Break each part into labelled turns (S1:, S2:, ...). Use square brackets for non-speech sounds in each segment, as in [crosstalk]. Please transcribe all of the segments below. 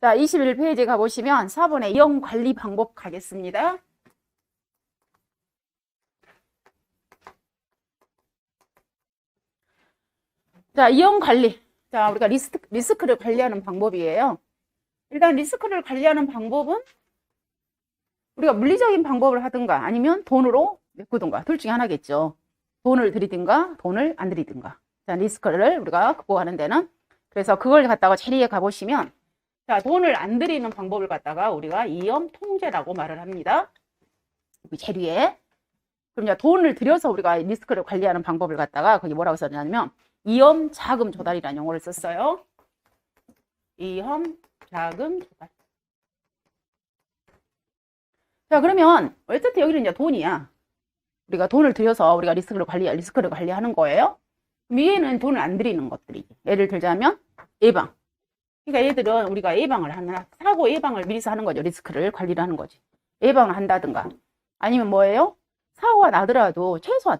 S1: 자, 21페이지 가보시면 4번의 이용 관리 방법 가겠습니다. 자, 이용 관리. 자, 우리가 리스크, 리스크를 관리하는 방법이에요. 일단 리스크를 관리하는 방법은 우리가 물리적인 방법을 하든가 아니면 돈으로 메꾸든가 둘 중에 하나겠죠. 돈을 들이든가 돈을 안 들이든가. 자, 리스크를 우리가 극복하는 데는 그래서 그걸 갖다가 체리에 가보시면 자, 돈을 안 들이는 방법을 갖다가 우리가 이염 통제라고 말을 합니다. 이 체리에. 그럼 이제 돈을 들여서 우리가 리스크를 관리하는 방법을 갖다가 거기 뭐라고 썼냐면 이염 자금 조달이라는 용어를 썼어요. 이염 자금 조달. 자, 그러면 어쨌든 여기는 이제 돈이야. 우리가 돈을 들여서 우리가 리스크를 관리, 리스크를 관리하는 거예요. 위에는 돈을 안 들이는 것들이. 예를 들자면 예방. 그러니까 얘들은 우리가 예방을 하나, 사고 예방을 미리서 하는 거죠. 리스크를 관리를 하는 거지. 예방을 한다든가. 아니면 뭐예요? 사고가 나더라도 최소한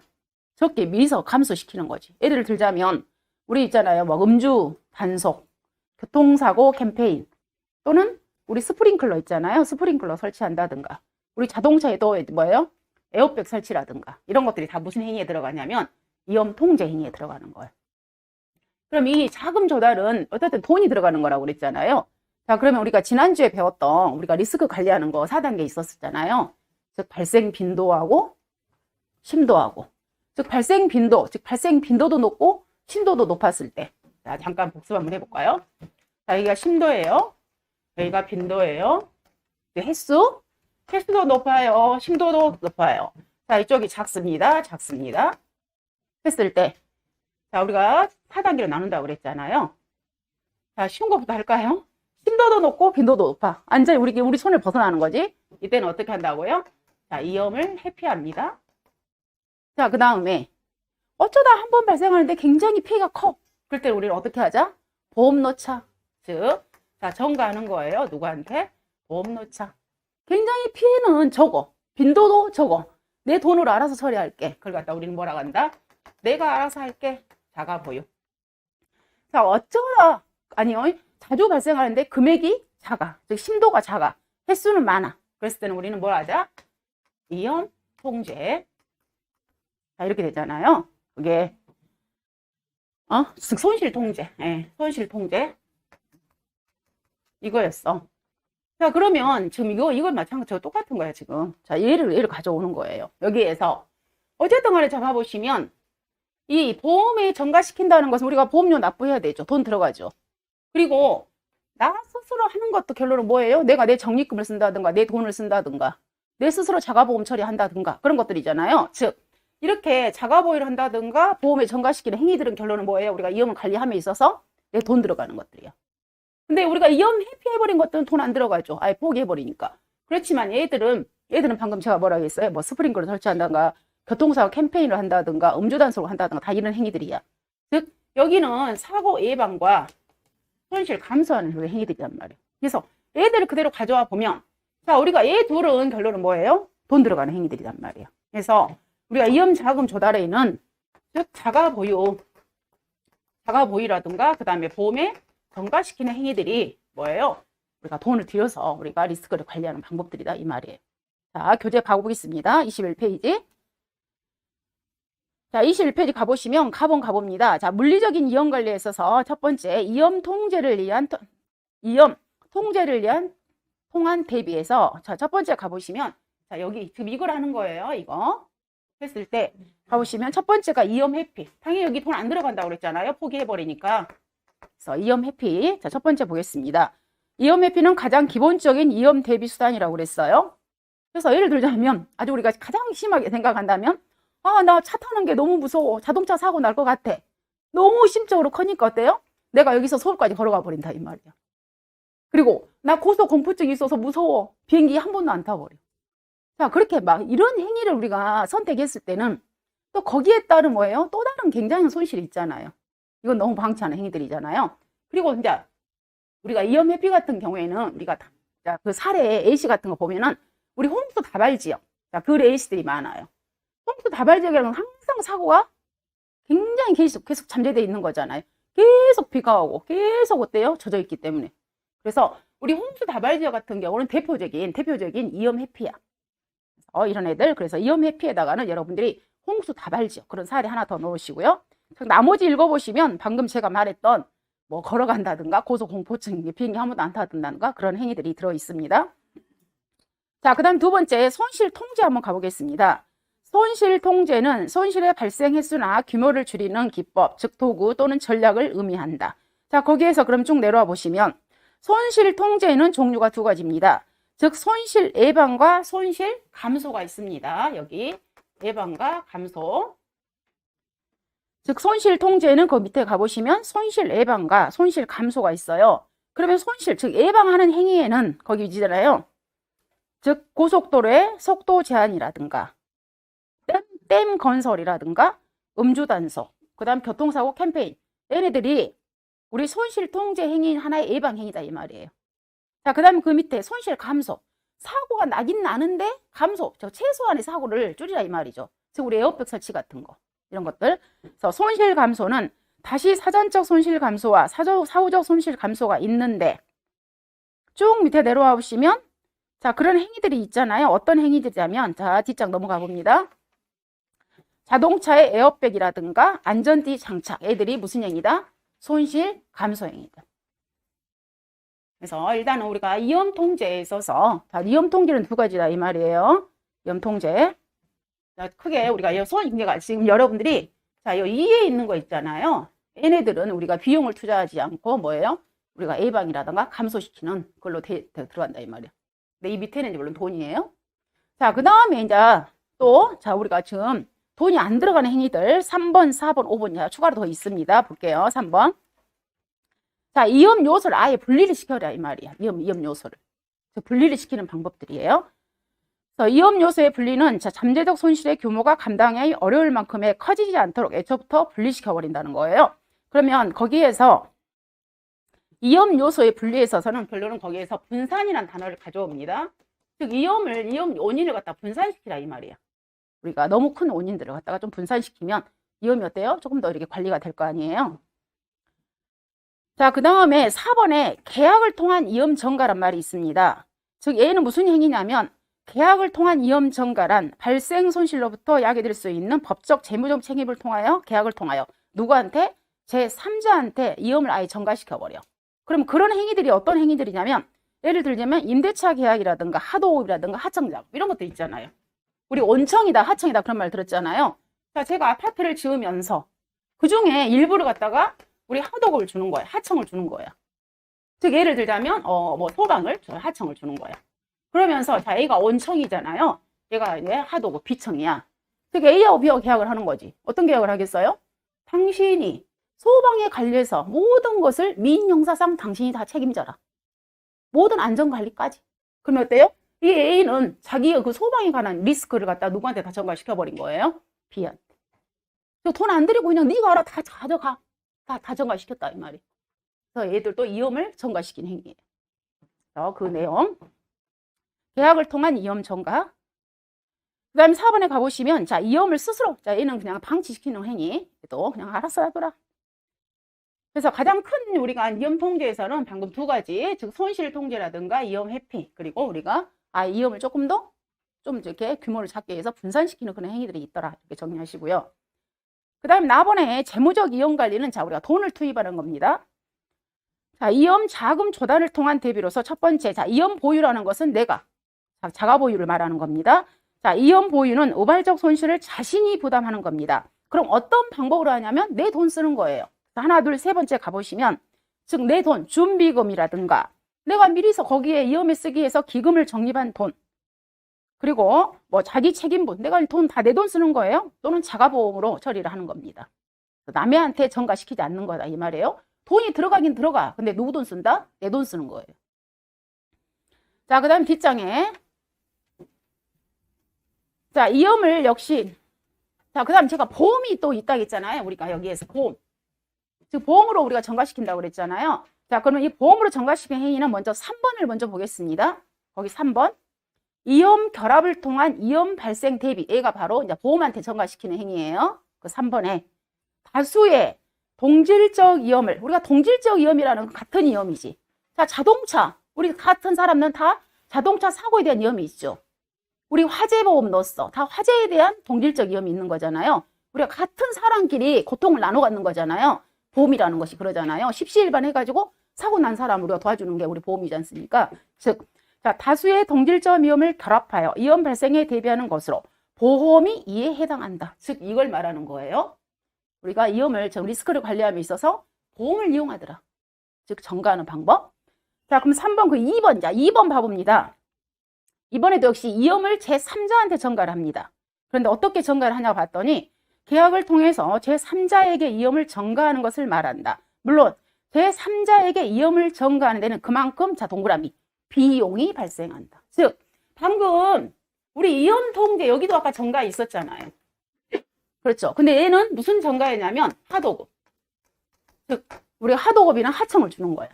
S1: 적게 미리서 감소시키는 거지. 예를 들자면 우리 있잖아요. 뭐 음주, 단속, 교통사고 캠페인 또는 우리 스프링클러 있잖아요. 스프링클러 설치한다든가. 우리 자동차에도 뭐예요? 에어백 설치라든가 이런 것들이 다 무슨 행위에 들어가냐면 위험 통제 행위에 들어가는 거예요. 그럼 이 자금 조달은 어쨌든 돈이 들어가는 거라고 그랬잖아요. 자, 그러면 우리가 지난주에 배웠던 우리가 리스크 관리하는 거 4단계 있었잖아요. 즉 발생 빈도하고 심도하고 즉 발생 빈도, 즉 발생 빈도도 높고 심도도 높았을 때. 자, 잠깐 복습 한번 해볼까요? 자, 여기가 심도예요. 여기가 빈도예요. 횟수, 횟수도 높아요. 심도도 높아요. 자, 이쪽이 작습니다. 작습니다. 했을 때, 자, 우리가 4단계로 나눈다고 그랬잖아요. 자, 쉬운 것부터 할까요? 심도도 높고 빈도도 높아. 완전히 우리, 우리 손을 벗어나는 거지. 이때는 어떻게 한다고요? 자, 이염을 회피합니다. 자, 그 다음에 어쩌다 한 번 발생하는데 굉장히 피해가 커. 그럴 때 우리는 어떻게 하자? 보험 넣자. 즉, 자, 전가하는 거예요. 누구한테? 보험 넣자. 굉장히 피해는 적어. 빈도도 적어. 내 돈으로 알아서 처리할게. 그걸 갖다 우리는 뭐라고 한다? 내가 알아서 할게. 자가 보유. 자, 어쩌다, 아니요. 자주 발생하는데 금액이 작아. 즉, 심도가 작아. 횟수는 많아. 그랬을 때는 우리는 뭘 하자? 이연 통제. 자, 이렇게 되잖아요. 그게, 어? 즉, 손실 통제. 예, 손실 통제. 이거였어. 자, 그러면 지금 이거, 이걸 마찬가지로 똑같은 거야, 지금. 자, 얘를, 얘를 가져오는 거예요. 여기에서. 어쨌든 간에 잡아보시면, 이 보험에 전가시킨다는 것은 우리가 보험료 납부해야 되죠. 돈 들어가죠. 그리고, 나 스스로 하는 것도 결론은 뭐예요? 내가 내 적립금을 쓴다든가, 내 돈을 쓴다든가, 내 스스로 자가보험 처리한다든가, 그런 것들이잖아요. 즉, 이렇게 자가보유를 한다든가, 보험에 전가시키는 행위들은 결론은 뭐예요? 우리가 이염을 관리함에 있어서 내 돈 들어가는 것들이요. 근데 우리가 이염 회피해버린 것들은 돈 안 들어가죠. 아예 포기해버리니까. 그렇지만 얘들은, 얘들은 방금 제가 뭐라고 했어요? 뭐 스프링클러 설치한다든가, 교통사고 캠페인을 한다든가, 음주단속을 한다든가, 다 이런 행위들이야. 즉, 여기는 사고 예방과 손실 감소하는 그 행위들이란 말이에요. 그래서 얘들을 그대로 가져와 보면, 자, 우리가 얘 둘은 결론은 뭐예요? 돈 들어가는 행위들이란 말이에요. 그래서 우리가 이염 자금 조달에는, 즉, 자가 보유, 자가 보유라든가, 그 다음에 보험에 전가시키는 행위들이 뭐예요? 우리가 돈을 들여서 우리가 리스크를 관리하는 방법들이다 이 말이에요. 자, 교재 가보겠습니다. 21페이지. 자, 21페이지 가보시면 가본 가봅니다. 자, 물리적인 이염 관리에 있어서 첫 번째 이염 통제를 위한 토- 이염 통제를 위한 통한 대비해서 자, 첫 번째 가보시면 자, 여기 지금 이걸 하는 거예요. 이거 했을 때 가보시면 첫 번째가 이염 회피. 당연히 여기 돈 안 들어간다고 그랬잖아요. 포기해버리니까. 그래서 이염 회피. 자, 첫 번째 보겠습니다. 이염 회피는 가장 기본적인 이염 대비 수단이라고 그랬어요. 그래서 예를 들자면 아주 우리가 가장 심하게 생각한다면 아, 나 차 타는 게 너무 무서워. 자동차 사고 날 것 같아. 너무 심적으로 커니까 어때요? 내가 여기서 서울까지 걸어가 버린다 이 말이야. 그리고 나 고소 공포증이 있어서 무서워. 비행기 한 번도 안 타버려. 자, 그렇게 막 이런 행위를 우리가 선택했을 때는 또 거기에 따른 뭐예요? 또 다른 굉장한 손실이 있잖아요. 이건 너무 방치하는 행위들이잖아요. 그리고 이제 우리가 이염 회피 같은 경우에는 우리가 다- 자, 그 사례 A씨 같은 거 보면은 우리 홍수 다발 지역, 자, 그 A씨들이 많아요. 홍수 다발 지역이라는 건 항상 사고가 굉장히 계속 계속 잠재되어 있는 거잖아요. 계속 비가 오고 계속 어때요? 젖어 있기 때문에. 그래서 우리 홍수 다발지역 같은 경우는 대표적인 대표적인 이염 해피야. 어, 이런 애들 그래서 이염 해피에다가는 여러분들이 홍수 다발지역 그런 사례 하나 더 넣으시고요. 나머지 읽어보시면 방금 제가 말했던 뭐 걸어간다든가 고소공포증 비행기 한 번도 안 타든다든가 그런 행위들이 들어 있습니다. 자, 그 다음 두 번째 손실 통제 한번 가보겠습니다. 손실 통제는 손실의 발생 횟수나 규모를 줄이는 기법, 즉 도구 또는 전략을 의미한다. 자, 거기에서 그럼 쭉 내려와 보시면 손실 통제는 종류가 두 가지입니다. 즉 손실 예방과 손실 감소가 있습니다. 여기 예방과 감소. 즉 손실 통제는 그 밑에 가보시면 손실 예방과 손실 감소가 있어요. 그러면 손실 즉 예방하는 행위에는 거기 있잖아요. 즉 고속도로의 속도 제한이라든가 댐, 댐 건설이라든가 음주 단속, 그 다음 교통사고 캠페인 얘네들이 우리 손실 통제 행위 하나의 예방 행위다 이 말이에요. 자, 그 다음 그 밑에 손실 감소. 사고가 나긴 나는데 감소, 저 최소한의 사고를 줄이라 이 말이죠. 즉 우리 에어백 설치 같은 거 이런 것들. 그래서 손실 감소는 다시 사전적 손실 감소와 사조, 사후적 손실 감소가 있는데 쭉 밑에 내려와 보시면 자 그런 행위들이 있잖아요. 어떤 행위들이냐면 자 뒷장 넘어가 봅니다. 자동차의 에어백이라든가 안전띠 장착 애들이 무슨 행위다? 손실 감소 행위다. 그래서 일단은 우리가 위험 통제에 있어서 자, 위험 통제는 두 가지다 이 말이에요. 위험 통제. 자, 크게 우리가 그러니까 지금 여러분들이 자, 이 위에 있는 거 있잖아요. 얘네들은 우리가 비용을 투자하지 않고 뭐예요? 우리가 예방이라든가 감소시키는 걸로 대, 대, 들어간다 이 말이야. 근데 이 밑에는 물론 돈이에요. 자, 그 다음에 이제 또, 자, 우리가 지금 돈이 안 들어가는 행위들 3번, 4번, 5번 추가로 더 있습니다. 볼게요. 3번. 자, 이염 요소를 아예 분리를 시켜라 이 말이야. 이염, 이염 요소를. 분리를 시키는 방법들이에요. 그래서 이염 요소의 분리는 자, 잠재적 손실의 규모가 감당하기 어려울 만큼의 커지지 않도록 애초부터 분리시켜 버린다는 거예요. 그러면 거기에서 이염 요소의 분리에 있어서는 결론은 거기에서 분산이라는 단어를 가져옵니다. 즉 이염을 이염 원인을 갖다 분산시키라 이 말이야. 우리가 너무 큰 원인들을 갖다가 좀 분산시키면 이염이 어때요? 조금 더 이렇게 관리가 될 거 아니에요. 자, 그 다음에 4번에 계약을 통한 이염 전가란 말이 있습니다. 즉, 얘는 무슨 행위냐면, 계약을 통한 이염 전가란 발생 손실로부터 야기될 수 있는 법적 재무적 책임을 통하여 계약을 통하여 누구한테? 제3자한테 이염을 아예 전가시켜버려. 그럼 그런 행위들이 어떤 행위들이냐면, 예를 들자면 임대차 계약이라든가 하도급이라든가 하청작 이런 것도 있잖아요. 우리 온청이다 하청이다 그런 말 들었잖아요. 자, 제가 아파트를 지으면서 그 중에 일부를 갖다가 우리 하도급을 주는 거야. 하청을 주는 거야. 즉 예를 들자면 어 뭐 소방을 하청을 주는 거야. 그러면서 자 A가 온청이잖아요. 얘가 이제 하도급 B청이야. 즉 A하고 B하고 계약을 하는 거지. 어떤 계약을 하겠어요? 당신이 소방에 관련해서 모든 것을 민형사상 당신이 다 책임져라. 모든 안전관리까지. 그러면 어때요? 이 A는 자기의 그 소방에 관한 리스크를 갖다 누구한테 다 전가시켜버린 거예요? B한테. 돈안 들이고 그냥 네가 알아 다 가져가. 다, 다 전가시켰다 이 말이. 그래서 얘들도 이염을 전가시킨 행위예요. 그래서 그 내용. 계약을 통한 이염 전가. 그 다음에 4번에 가보시면 자 이염을 스스로 자 얘는 그냥 방치시키는 행위. 또 그냥 알아서 하더라. 그래서 가장 큰 우리가 이염 통제에서는 방금 두 가지 즉 손실 통제라든가 이염 회피 그리고 우리가 아 이염을 조금 더 좀 이렇게 규모를 작게 해서 분산시키는 그런 행위들이 있더라 이렇게 정리하시고요. 그 다음에 나번에 재무적 이염 관리는 자 우리가 돈을 투입하는 겁니다. 자 이염 자금 조달을 통한 대비로서 첫 번째 자 이염 보유라는 것은 내가 자, 자가 보유를 말하는 겁니다. 자 이염 보유는 우발적 손실을 자신이 부담하는 겁니다. 그럼 어떤 방법으로 하냐면 내 돈 쓰는 거예요. 하나 둘 세 번째 가보시면 즉 내 돈 준비금이라든가 내가 미리서 거기에 이염에 쓰기 위해서 기금을 적립한 돈. 그리고 뭐 자기 책임분. 내가 돈 다 내 돈 쓰는 거예요? 또는 자가보험으로 처리를 하는 겁니다. 남해한테 전가시키지 않는 거다 이 말이에요. 돈이 들어가긴 들어가. 근데 누구 돈 쓴다? 내 돈 쓰는 거예요. 자그 다음 뒷장에. 자 이염을 역시 자그 다음 제가 보험이 또 있다 했잖아요. 우리가 여기에서 보험. 즉 보험으로 우리가 전가시킨다고 그랬잖아요 자 그러면 이 보험으로 전가시킨 행위는 먼저 3번을 먼저 보겠습니다 거기 3번 이염 결합을 통한 이염 발생 대비 얘가 바로 이제 보험한테 전가시키는 행위예요. 그 3번에 다수의 동질적 이염을 우리가 동질적 이염이라는 건 같은 이염이지. 자 자동차 우리 같은 사람은 다 자동차 사고에 대한 위험이 있죠. 우리 화재 보험 넣었어. 다 화재에 대한 동질적 위험이 있는 거잖아요. 우리가 같은 사람끼리 고통을 나눠 갖는 거잖아요. 보험이라는 것이 그러잖아요. 십시일반 해가지고 사고 난 사람 우리가 도와주는 게 우리 보험이지 않습니까? 즉, 자, 다수의 동질적 위험을 결합하여 위험 발생에 대비하는 것으로 보험이 이에 해당한다. 즉, 이걸 말하는 거예요. 우리가 위험을, 즉, 리스크를 관리함에 있어서 보험을 이용하더라. 즉, 전가하는 방법. 자, 그럼 3번 그 2번, 자, 2번 봐봅니다. 이번에도 역시 위험을 제3자한테 전가를 합니다. 그런데 어떻게 전가를 하냐 봤더니 계약을 통해서 제3자에게 위험을 전가하는 것을 말한다. 물론 제3자에게 위험을 전가하는 데는 그만큼 자 동그라미 비용이 발생한다. 즉 방금 우리 위험 통제 여기도 아까 전가 있었잖아요. 그렇죠. 근데 얘는 무슨 전가였냐면 하도급. 즉 우리 하도급이나 하청을 주는 거야.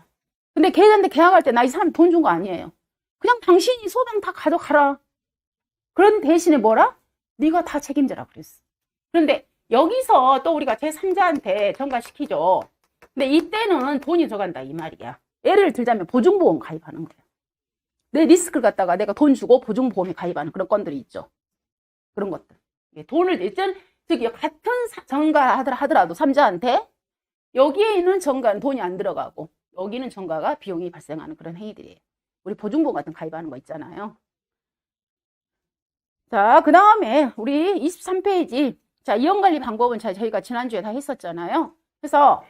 S1: 근데 걔한테 계약할 때 나 이 사람 돈 준 거 아니에요. 그냥 당신이 소방 다 가져가라. 그런 대신에 뭐라? 네가 다 책임져라 그랬어. 그런데 여기서 또 우리가 제3자한테 전가시키죠. 근데 이때는 돈이 들어간다 이 말이야. 예를 들자면 보증보험 가입하는 거야. 내 리스크를 갖다가 내가 돈 주고 보증보험에 가입하는 그런 건들이 있죠. 그런 것들. 예, 돈을 일단 즉 같은 하더라- 하더라도 3자한테 여기에 있는 전가는 돈이 안 들어가고 여기는 전가가 비용이 발생하는 그런 행위들이에요. 우리 보증보험 같은 거 가입하는 거 있잖아요. 자, 그 다음에 우리 23페이지. 자, 이용관리 방법은 자, 저희가 지난주에 다 했었잖아요. 그래서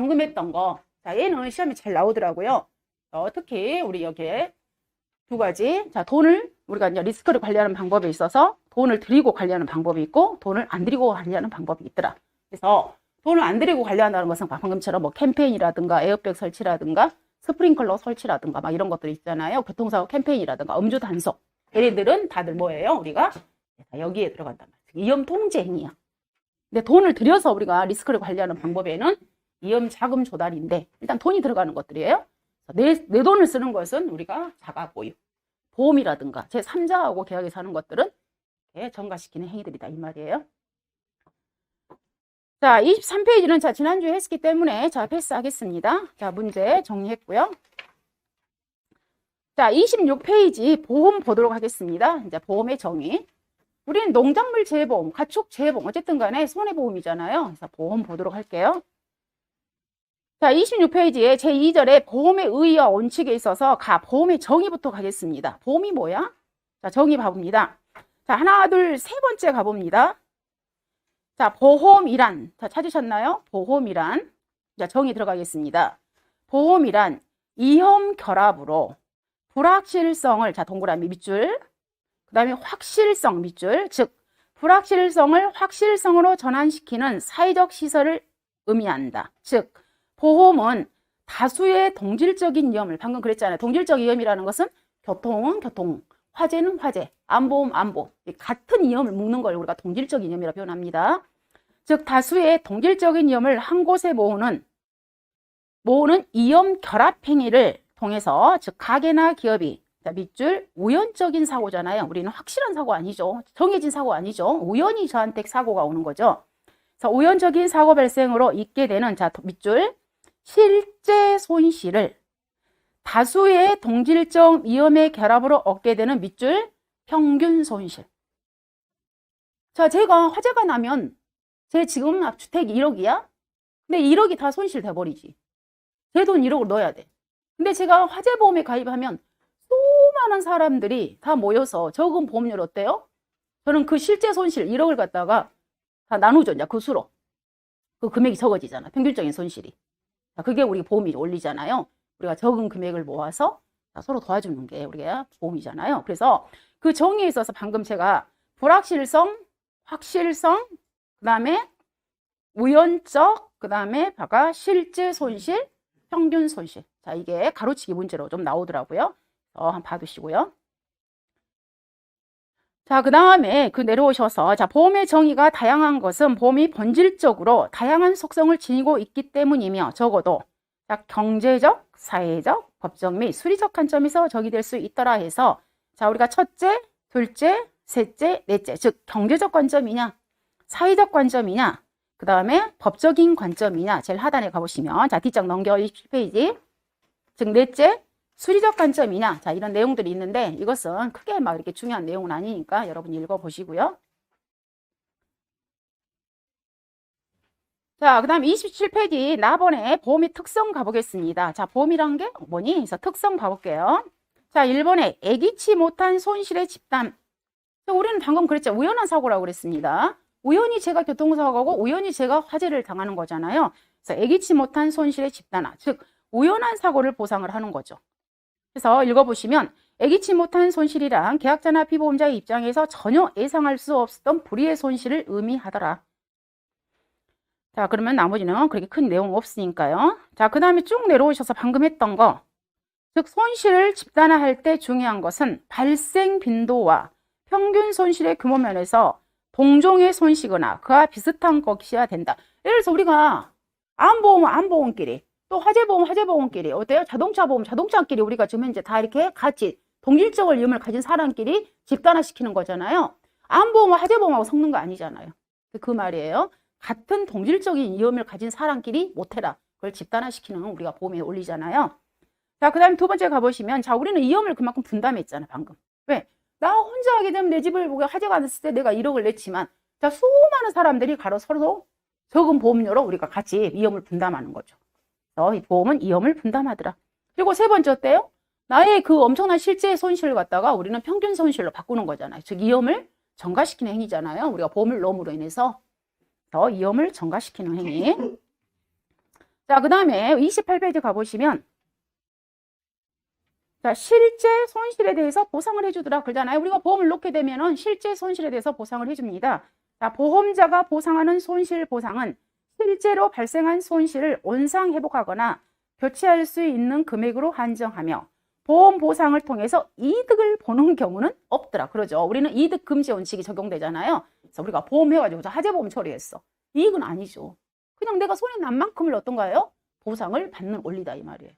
S1: 방금 했던 거. 자, 얘는 시험에 잘 나오더라고요. 어, 특히 우리 여기에 두 가지. 자, 돈을 우리가 이제 리스크를 관리하는 방법에 있어서 돈을 들이고 관리하는 방법이 있고 돈을 안 들이고 관리하는 방법이 있더라. 그래서 돈을 안 들이고 관리한다는 것은 방금처럼 뭐 캠페인이라든가 에어백 설치라든가 스프링클러 설치라든가 막 이런 것들이 있잖아요. 교통사고 캠페인이라든가 음주 단속. 얘네들은 다들 뭐예요? 우리가 자, 여기에 들어간단 말이에요. 위험 통제 행위야. 근데 돈을 들여서 우리가 리스크를 관리하는 방법에는 위험 자금 조달인데 일단 돈이 들어가는 것들이에요. 내, 내 돈을 쓰는 것은 우리가 자가 보유, 보험이라든가 제 3자하고 계약해서 하는 것들은 이렇게 전가시키는 행위들이다 이 말이에요. 자, 23페이지는 자, 지난주에 했기 때문에 자, 패스하겠습니다. 자, 문제 정리했고요. 자, 26페이지 보험 보도록 하겠습니다. 이제 보험의 정의. 우리는 농작물 재보험, 가축 재보험, 어쨌든 간에 손해보험이잖아요. 그래서 보험 보도록 할게요. 자, 26페이지에 제2절에 보험의 의의와 원칙에 있어서 가, 보험의 정의부터 가겠습니다. 보험이 뭐야? 자, 정의 봐봅니다. 자, 하나, 둘, 세 번째 가봅니다. 자, 보험이란, 자, 찾으셨나요? 보험이란, 자, 정의 들어가겠습니다. 보험이란 이험 결합으로 불확실성을, 자, 동그라미 밑줄, 그 다음에 확실성 밑줄, 즉, 불확실성을 확실성으로 전환시키는 사회적 시설을 의미한다. 즉, 보험은 다수의 동질적인 위험을, 방금 그랬잖아요. 동질적 위험이라는 것은 교통은 교통, 화재는 화재, 안보험, 안보. 같은 위험을 묶는 걸 우리가 동질적 위험이라고 표현합니다. 즉, 다수의 동질적인 위험을 한 곳에 모으는, 모으는 위험 결합 행위를 통해서, 즉, 가게나 기업이, 자, 밑줄, 우연적인 사고잖아요. 우리는 확실한 사고 아니죠. 정해진 사고 아니죠. 우연히 저한테 사고가 오는 거죠. 그래서 우연적인 사고 발생으로 있게 되는, 자, 밑줄, 실제 손실을 다수의 동질적 위험의 결합으로 얻게 되는 밑줄 평균 손실. 자, 제가 화재가 나면 제 지금 주택이 1억이야? 근데 1억이 다 손실돼 버리지. 제 돈 1억을 넣어야 돼. 근데 제가 화재보험에 가입하면 수많은 사람들이 다 모여서 적은 보험료를 어때요? 저는 그 실제 손실 1억을 갖다가 다 나누죠. 이제 그 수로. 그 금액이 적어지잖아. 평균적인 손실이. 자, 그게 우리 보험이 올리잖아요. 우리가 적은 금액을 모아서 서로 도와주는 게 우리가 보험이잖아요. 그래서 그 정의에 있어서 방금 제가 불확실성, 확실성, 그 다음에 우연적, 그 다음에 바가 실제 손실, 평균 손실. 자, 이게 가로치기 문제로 좀 나오더라고요. 어, 한번 봐두시고요. 자, 그 다음에 그 내려오셔서, 자, 보험의 정의가 다양한 것은 보험이 본질적으로 다양한 속성을 지니고 있기 때문이며 적어도 자, 경제적, 사회적, 법적 및 수리적 관점에서 정의될 수 있더라 해서 자, 우리가 첫째, 둘째, 셋째, 넷째, 즉 경제적 관점이냐, 사회적 관점이냐, 그 다음에 법적인 관점이냐, 제일 하단에 가보시면 자, 뒷장 넘겨 27페이지. 즉 넷째, 수리적 관점이냐? 자, 이런 내용들이 있는데 이것은 크게 막 이렇게 중요한 내용은 아니니까 여러분 읽어보시고요. 자, 그 다음 27페이지 나번에 보험의 특성 가보겠습니다. 자, 보험이란 게 뭐니? 그래서 특성 봐볼게요. 자, 1번에 애기치 못한 손실의 집단. 자, 우리는 방금 그랬죠. 우연한 사고라고 그랬습니다. 우연히 제가 교통사고고 우연히 제가 화재를 당하는 거잖아요. 그래서 애기치 못한 손실의 집단화. 즉, 우연한 사고를 보상을 하는 거죠. 그래서 읽어보시면 애기치 못한 손실이란 계약자나 피보험자의 입장에서 전혀 예상할 수 없었던 불의의 손실을 의미하더라. 자, 그러면 나머지는 그렇게 큰 내용 없으니까요. 자, 그 다음에 쭉 내려오셔서 방금 했던 거. 즉, 손실을 집단화할 때 중요한 것은 발생 빈도와 평균 손실의 규모 면에서 동종의 손실이거나 그와 비슷한 것이어야 된다. 예를 들어서 우리가 안보험은 안보험끼리 또 화재보험 화재보험끼리 어때요? 자동차 보험 자동차끼리 우리가 지금 현재 다 이렇게 같이 동질적을 위험을 가진 사람끼리 집단화시키는 거잖아요. 안보험은 화재보험하고 섞는 거 아니잖아요. 그 말이에요. 같은 동질적인 위험을 가진 사람끼리 못해라. 그걸 집단화시키는 우리가 보험에 올리잖아요. 자, 그 다음에 두 번째 가보시면, 자, 우리는 위험을 그만큼 분담했잖아, 방금. 왜? 나 혼자 하게 되면 내 집을 보고 화재가 났을 때 내가 1억을 냈지만, 자, 수많은 사람들이 가로 서로 적은 보험료로 우리가 같이 위험을 분담하는 거죠. 그래서 이 보험은 위험을 분담하더라. 그리고 세 번째 어때요? 나의 그 엄청난 실제 손실을 갖다가 우리는 평균 손실로 바꾸는 거잖아요. 즉, 위험을 전가시키는 행위잖아요. 우리가 보험을 넣음으로 인해서. 더 위험을 전가시키는 행위. [laughs] 자, 그 다음에 28페이지 가보시면, 자, 실제 손실에 대해서 보상을 해주더라. 그러잖아요. 우리가 보험을 놓게 되면은 실제 손실에 대해서 보상을 해줍니다. 자, 보험자가 보상하는 손실 보상은 실제로 발생한 손실을 원상 회복하거나 교체할 수 있는 금액으로 한정하며 보험 보상을 통해서 이득을 보는 경우는 없더라. 그러죠. 우리는 이득 금지 원칙이 적용되잖아요. 그래서 우리가 보험해가지고 하재보험 처리했어. 이익은 아니죠. 그냥 내가 손에 난 만큼을 어떤 거예요? 보상을 받는 원리다 이 말이에요.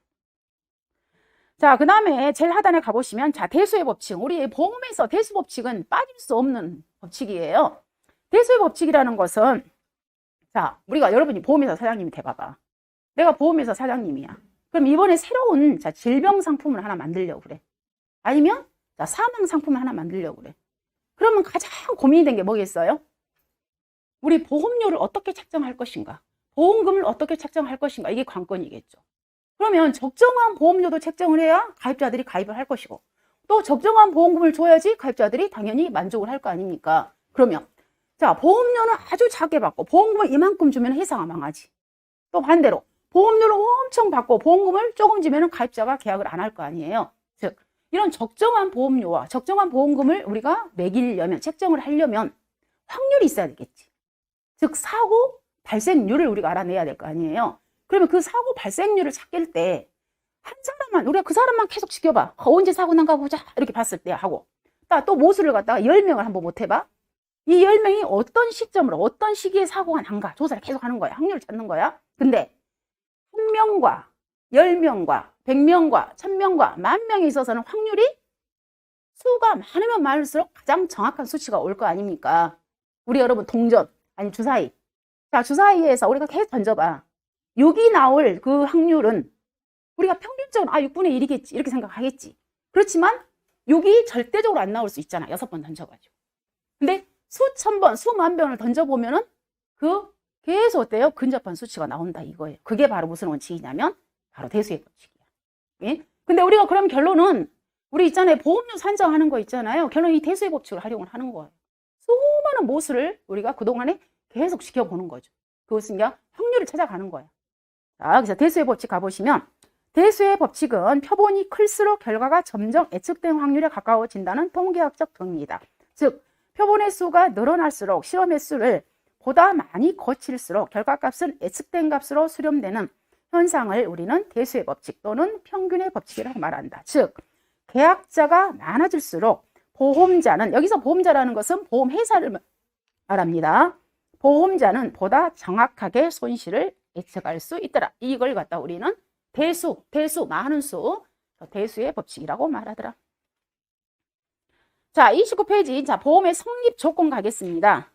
S1: 자, 그 다음에 제일 하단에 가보시면 자 대수의 법칙. 우리 보험에서 대수 법칙은 빠질 수 없는 법칙이에요. 대수의 법칙이라는 것은 자 우리가 여러분이 보험회사 사장님이 돼봐봐. 내가 보험회사 사장님이야. 그럼 이번에 새로운 자 질병 상품을 하나 만들려고 그래. 아니면 자 사망 상품을 하나 만들려고 그래. 그러면 가장 고민이 된 게 뭐겠어요? 우리 보험료를 어떻게 책정할 것인가? 보험금을 어떻게 책정할 것인가? 이게 관건이겠죠. 그러면 적정한 보험료도 책정을 해야 가입자들이 가입을 할 것이고 또 적정한 보험금을 줘야지 가입자들이 당연히 만족을 할 거 아닙니까? 그러면 자 보험료는 아주 작게 받고 보험금을 이만큼 주면 회사가 망하지. 또 반대로 보험료를 엄청 받고 보험금을 조금 주면 가입자가 계약을 안 할 거 아니에요. 즉 이런 적정한 보험료와 적정한 보험금을 우리가 매기려면 책정을 하려면 확률이 있어야 되겠지. 즉 사고 발생률을 우리가 알아내야 될 거 아니에요. 그러면 그 사고 발생률을 찾길 때 한 사람만 우리가 그 사람만 계속 지켜봐. 어, 언제 사고 난가 보자 이렇게 봤을 때 하고 또 모수를 갖다가 10명을 한번 못 해봐. 이 10명이 어떤 시점으로 어떤 시기에 사고가 난가 조사를 계속 하는 거야. 확률을 찾는 거야. 근데 한 명과 10명과 100명과 1000명과 만 명에 있어서는 확률이 수가 많으면 많을수록 가장 정확한 수치가 올 거 아닙니까? 우리 여러분 동전 아니 주사위 자 주사위에서 우리가 계속 던져봐 6이 나올 그 확률은 우리가 평균적으로 아 6분의 1이겠지 이렇게 생각하겠지 그렇지만 6이 절대적으로 안 나올 수 있잖아 여섯 번 던져가지고 근데 수천 번 수만 번을 던져보면은 그 계속 어때요? 근접한 수치가 나온다 이거예요. 그게 바로 무슨 원칙이냐면 바로 대수의 법칙이야. 예? 근데 우리가 그럼 결론은 우리 있잖아요. 보험료 산정하는 거 있잖아요. 결론 이 대수의 법칙을 활용을 하는 거예요. 수많은 모수를 우리가 그동안에 계속 지켜보는 거죠. 그것은 이제 확률을 찾아가는 거예요 자, 그래서 대수의 법칙 가보시면 대수의 법칙은 표본이 클수록 결과가 점점 예측된 확률에 가까워진다는 통계학적 정의이다. 즉, 표본의 수가 늘어날수록 실험의 수를 보다 많이 거칠수록 결과값은 예측된 값으로 수렴되는 현상을 우리는 대수의 법칙 또는 평균의 법칙이라고 말한다. 즉, 계약자가 많아질수록 보험자는 여기서 보험자라는 것은 보험회사를 말합니다. 보험자는 보다 정확하게 손실을 예측할 수 있더라. 이걸 갖다 우리는 대수, 대수, 많은 수, 대수의 법칙이라고 말하더라. 자, 29페이지. 자, 보험의 성립 조건 가겠습니다.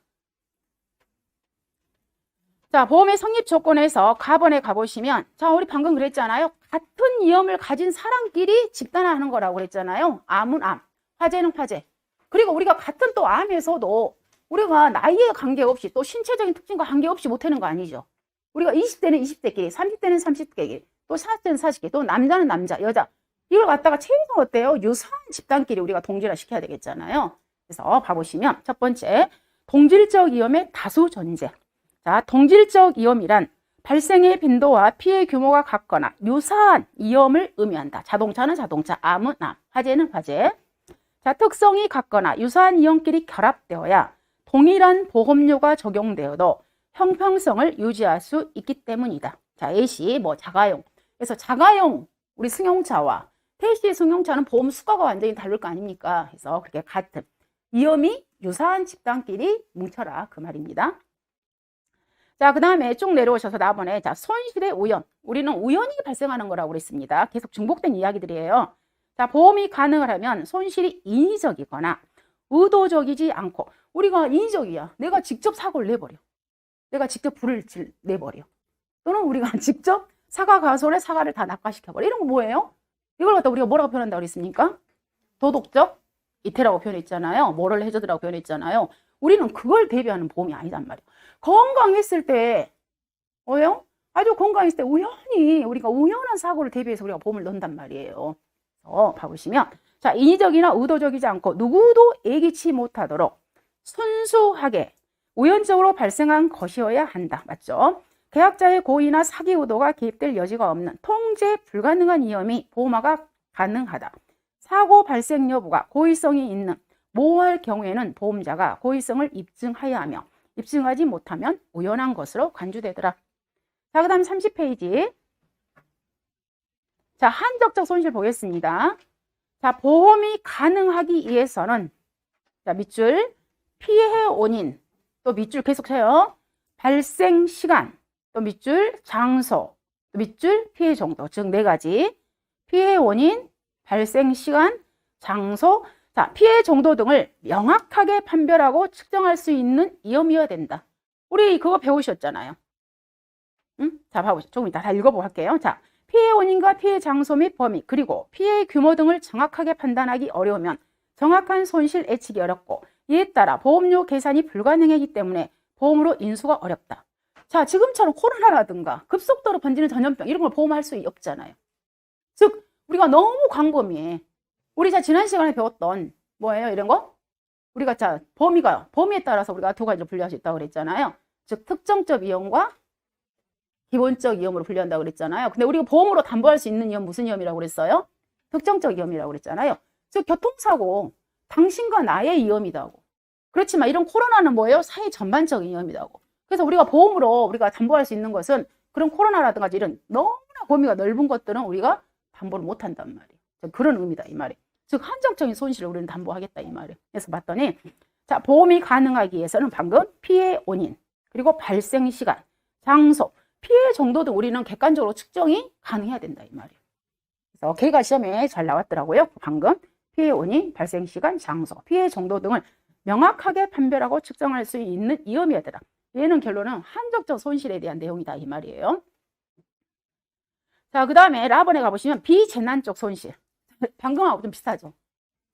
S1: 자, 보험의 성립 조건에서 가번에 가보시면, 자, 우리 방금 그랬잖아요. 같은 위험을 가진 사람끼리 집단화하는 거라고 그랬잖아요. 암은 암, 화재는 화재. 그리고 우리가 같은 또 암에서도 우리가 나이에 관계없이 또 신체적인 특징과 관계없이 못하는 거 아니죠. 우리가 20대는 20대끼리, 30대는 30대끼리, 또 40대는 40끼리, 또 남자는 남자, 여자. 이걸 갖다가 최소 어때요? 유사한 집단끼리 우리가 동질화 시켜야 되겠잖아요. 그래서 봐보시면 첫 번째, 동질적 위험의 다수 존재. 자, 동질적 위험이란 발생의 빈도와 피해 규모가 같거나 유사한 위험을 의미한다. 자동차는 자동차, 암은 암, 화재는 화재. 자, 특성이 같거나 유사한 위험끼리 결합되어야 동일한 보험료가 적용되어도 형평성을 유지할 수 있기 때문이다. 자, A시 뭐 자가용. 그래서 자가용 우리 승용차와 태시 승용차는 보험 수가가 완전히 다를 거 아닙니까? 그래서 그렇게 같은 위험이 유사한 집단끼리 뭉쳐라 그 말입니다. 자, 그 다음에 쭉 내려오셔서 나번에 자 손실의 우연. 우리는 우연이 발생하는 거라고 그랬습니다. 계속 중복된 이야기들이에요. 자, 보험이 가능을 하면 손실이 인위적이거나 의도적이지 않고 우리가 인위적이야. 내가 직접 사고를 내버려. 내가 직접 불을 질, 내버려. 또는 우리가 [laughs] 직접 사과 가솔에 사과를 다 낙하시켜버려. 이런 거 뭐예요? 이걸 갖다 우리가 뭐라고 표현한다고 그랬습니까? 도덕적 이태라고 표현했잖아요. 뭐를 해줘더라고 표현했잖아요. 우리는 그걸 대비하는 보험이 아니단 말이에요. 건강했을 때, 뭐예요? 아주 건강했을 때 우연히 우리가 우연한 사고를 대비해서 우리가 보험을 넣는단 말이에요. 어, 봐보시면 자 인위적이나 의도적이지 않고 누구도 예기치 못하도록 순수하게 우연적으로 발생한 것이어야 한다. 맞죠? 계약자의 고의나 사기 의도가 개입될 여지가 없는 통제 불가능한 위험이 보험화가 가능하다. 사고 발생 여부가 고의성이 있는 모호할 경우에는 보험자가 고의성을 입증하여야 하며 입증하지 못하면 우연한 것으로 간주되더라. 자, 그 다음 30페이지. 자, 한적적 손실 보겠습니다. 자, 보험이 가능하기 위해서는 자, 밑줄 피해 원인 또 밑줄 계속 쳐요. 발생 시간 또 밑줄 장소 또 밑줄 피해 정도 즉 네 가지 피해 원인 발생 시간 장소 자, 피해 정도 등을 명확하게 판별하고 측정할 수 있는 위험이어야 된다. 우리 그거 배우셨잖아요. 응? 자, 봐보시죠. 조금 이따 다 읽어보고 할게요. 자, 피해 원인과 피해 장소 및 범위, 그리고 피해 규모 등을 정확하게 판단하기 어려우면 정확한 손실 예측이 어렵고 이에 따라 보험료 계산이 불가능하기 때문에 보험으로 인수가 어렵다. 자, 지금처럼 코로나라든가 급속도로 번지는 전염병 이런 걸 보험할 수 없잖아요. 즉, 우리가 너무 광범위해. 우리 자 지난 시간에 배웠던 뭐예요? 이런 거? 우리가 자 범위가 범위에 따라서 우리가 두 가지로 분류할 수 있다고 그랬잖아요. 즉 특정적 위험과 기본적 위험으로 분류한다고 그랬잖아요. 근데 우리가 보험으로 담보할 수 있는 위험 무슨 위험이라고 그랬어요? 특정적 위험이라고 그랬잖아요. 즉 교통사고 당신과 나의 위험이다고. 그렇지만 이런 코로나는 뭐예요? 사회 전반적인 위험이다고. 그래서 우리가 보험으로 우리가 담보할 수 있는 것은 그런 코로나라든가 이런 너무나 범위가 넓은 것들은 우리가 담보를 못 한단 말이에요. 즉, 그런 의미다 이 말이에요. 즉 한정적인 손실을 우리는 담보하겠다 이 말이에요. 그래서 봤더니 자 보험이 가능하기 위해서는 방금 피해 원인 그리고 발생 시간, 장소, 피해 정도 등 우리는 객관적으로 측정이 가능해야 된다 이 말이에요. 그래서 개가 시험에 잘 나왔더라고요. 방금 피해 원인, 발생 시간, 장소, 피해 정도 등을 명확하게 판별하고 측정할 수 있는 위험이어야 되다. 얘는 결론은 한정적 손실에 대한 내용이다 이 말이에요. 자, 그 다음에 라번에 가보시면 비재난적 손실. [laughs] 방금하고 좀 비슷하죠.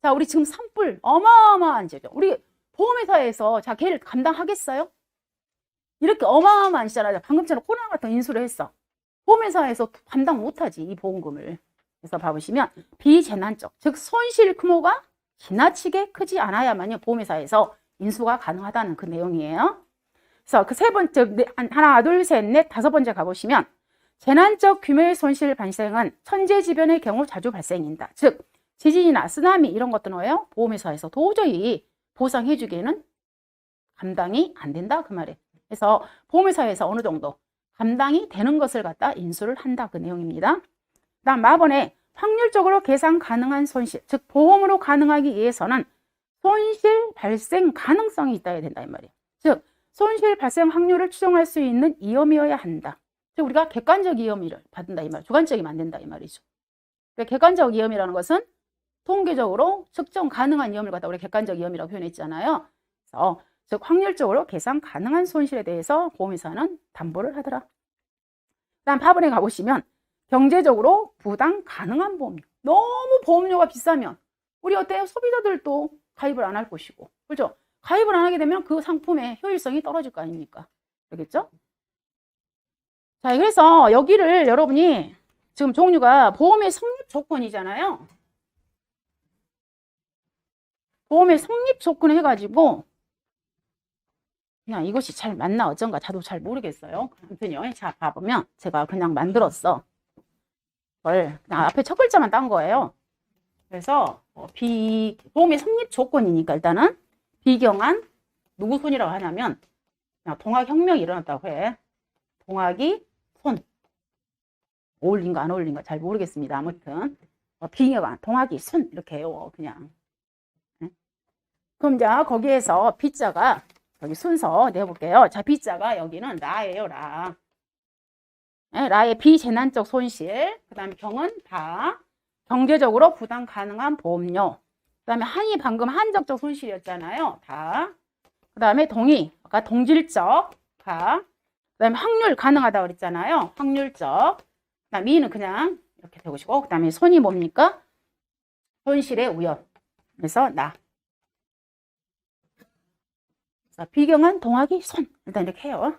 S1: 자, 우리 지금 산불 어마어마한 죄죠. 우리 보험회사에서 자, 걔를 감당하겠어요? 이렇게 어마어마한 시잖아요. 방금처럼 코로나 같은 인수를 했어. 보험회사에서 감당 못하지, 이 보험금을. 그래서 봐보시면 비재난적, 즉 손실 규모가 지나치게 크지 않아야만요. 보험회사에서 인수가 가능하다는 그 내용이에요. 그래서 그 세 번째, 네, 하나, 둘, 셋, 넷, 다섯 번째 가보시면 재난적 규모의 손실 발생은 천재지변의 경우 자주 발생한다. 즉 지진이나 쓰나미 이런 것들은 뭐예요? 보험회사에서 도저히 보상해주기에는 감당이 안 된다 그 말이에요. 그래서 보험회사에서 어느 정도 감당이 되는 것을 갖다 인수를 한다 그 내용입니다. 다음 마번에 확률적으로 계산 가능한 손실, 즉 보험으로 가능하기 위해서는 손실 발생 가능성이 있다야 된다 이 말이에요. 즉 손실 발생 확률을 추정할 수 있는 위험이어야 한다. 즉 우리가 객관적 위험을 받는다 이 말, 주관적이면 안 된다 이 말이죠. 그러니까 객관적 위험이라는 것은 통계적으로 측정 가능한 위험을 갖다 우리 객관적 위험이라고 표현했잖아요. 그래서 즉 확률적으로 계산 가능한 손실에 대해서 보험회사는 담보를 하더라. 그다음 8번에 가보시면 경제적으로 부담 가능한 보험료. 너무 보험료가 비싸면 우리 어때요? 소비자들도 가입을 안 할 것이고. 그죠? 가입을 안 하게 되면 그 상품의 효율성이 떨어질 거 아닙니까? 알겠죠? 자, 그래서 여기를 여러분이 지금 종류가 보험의 성립 조건이잖아요. 보험의 성립 조건 해가지고 그냥 이것이 잘 맞나 어쩐가 저도 잘 모르겠어요. 아무튼요. 자, 봐보면 제가 그냥 만들었어. 그걸 그냥 앞에 첫 글자만 딴 거예요. 그래서 어, 비 보험의 성립 조건이니까 일단은 비경한 누구 손이라고 하냐면 동학혁명이 일어났다고 해. 동학이 손. 어울린가 안 어울린가 잘 모르겠습니다. 아무튼 어, 비경한 동학이 손 이렇게 해요. 그냥. 네? 그럼 이제 거기에서 B자가 여기 순서 내볼게요. 자, B자가 여기는 라예요, 라. 네, 라의 비재난적 손실. 그 다음에 경은 다. 경제적으로 부담 가능한 보험료. 그 다음에 한이 방금 한적적 손실이었잖아요. 다. 그 다음에 동의. 아까 동질적. 가. 그 다음에 확률 가능하다 그랬잖아요. 확률적. 그 다음 이는 그냥 이렇게 되고시고. 그 다음에 손이 뭡니까? 손실의 우연. 그래서 나. 자, 비경한 동학이 손. 일단 이렇게 해요.